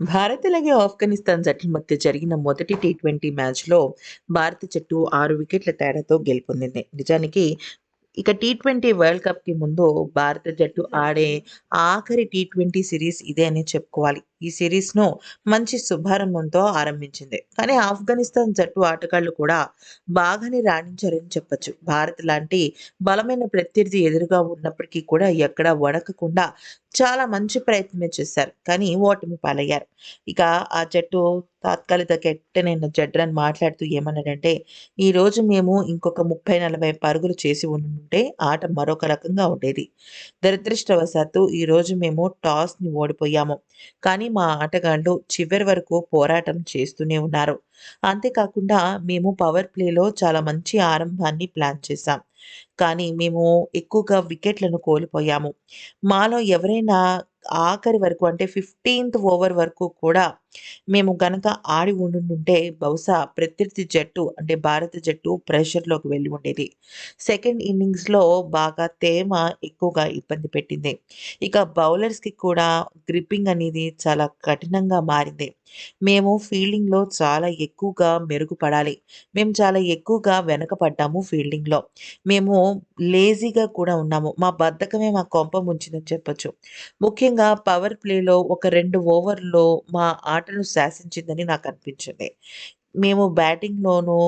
భారత్ అలాగే ఆఫ్ఘనిస్తాన్ జట్ల మధ్య జరిగిన మొదటి టీ ట్వంటీ మ్యాచ్లో భారత జట్టు ఆరు వికెట్ల తేడాతో గెలుపొందింది. నిజానికి ఇక టీ ట్వంటీ వరల్డ్ కప్కి ముందు భారత జట్టు ఆడే ఆఖరి టీ ట్వంటీ సిరీస్ ఇదే అని చెప్పుకోవాలి. ఈ సిరీస్ను మంచి శుభారంభంతో ఆరంభించింది. కానీ ఆఫ్ఘనిస్తాన్ జట్టు ఆటగాళ్ళు కూడా బాగానే రాణించారని చెప్పొచ్చు. భారత్ లాంటి బలమైన ప్రత్యర్థి ఎదురుగా ఉన్నప్పటికీ కూడా ఎక్కడా వడకకుండా చాలా మంచి ప్రయత్నమే చేశారు. కానీ ఓటమి పాలయ్యారు. ఇక ఆ జట్టు తాత్కాలిక కెప్టెన్ జడ్రన్ మాట్లాడుతూ ఏమన్నాడంటే ఈ రోజు మేము ఇంకొక ముప్పై నలభై పరుగులు చేసి ఉంటే ఆట మరొక రకంగా ఉండేది. దురదృష్టవశాత్తు ఈ రోజు మేము టాస్ని ఓడిపోయాము. కానీ మా ఆటగాళ్ళు చివరి వరకు పోరాటం చేస్తూనే ఉన్నారు. అంతేకాకుండా మేము పవర్ ప్లేలో చాలా మంచి ఆరంభాన్ని ప్లాన్ చేశాం. కానీ మేము ఎక్కువగా వికెట్లను కోల్పోయాము. మాలో ఎవరైనా ఆఖరి వరకు అంటే ఫిఫ్టీన్త్ ఓవర్ వరకు కూడా మేము గనక ఆడి ఉండుంటే బహుశా ప్రత్యర్థి జట్టు అంటే భారత జట్టు ప్రెషర్లోకి వెళ్ళి ఉండేది. సెకండ్ ఇన్నింగ్స్లో బాగా తేమ ఎక్కువగా ఇబ్బంది పెట్టింది. ఇక బౌలర్స్కి కూడా గ్రిప్పింగ్ అనేది చాలా కఠినంగా మారింది. మేము ఫీల్డింగ్లో చాలా ఎక్కువగా మెరుగుపడాలి. మేము చాలా ఎక్కువగా వెనకపడ్డాము ఫీల్డింగ్లో మేము లేజీగా కూడా ఉన్నాము. మా బద్ధకమే మా కొంప ముంచిందని చెప్పొచ్చు. ముఖ్యంగా పవర్ ప్లేలో ఒక రెండు ఓవర్లో మా ఆటను శాసించిందని నాకు అనిపించింది మేము బ్యాటింగ్లోనూ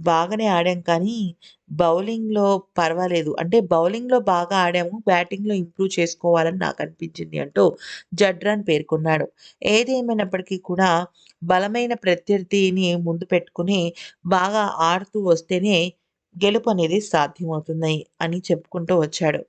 బాగానే ఆడాం కానీ బౌలింగ్‌లో పర్వాలేదు. అంటే బౌలింగ్‌లో బాగా ఆడాము. బ్యాటింగ్‌లో ఇంప్రూవ్ చేసుకోవాలని నాకు అనిపించింది అంటూ జడ్రాన్ పేర్కొన్నాడు. ఏది కూడా బలమైన ప్రత్యర్థిని ముందు పెట్టుకుని బాగా ఆడుతూ వస్తేనే గెలుపు అనేది సాధ్యమవుతుంది అని చెప్పుకుంటూ వచ్చాడు.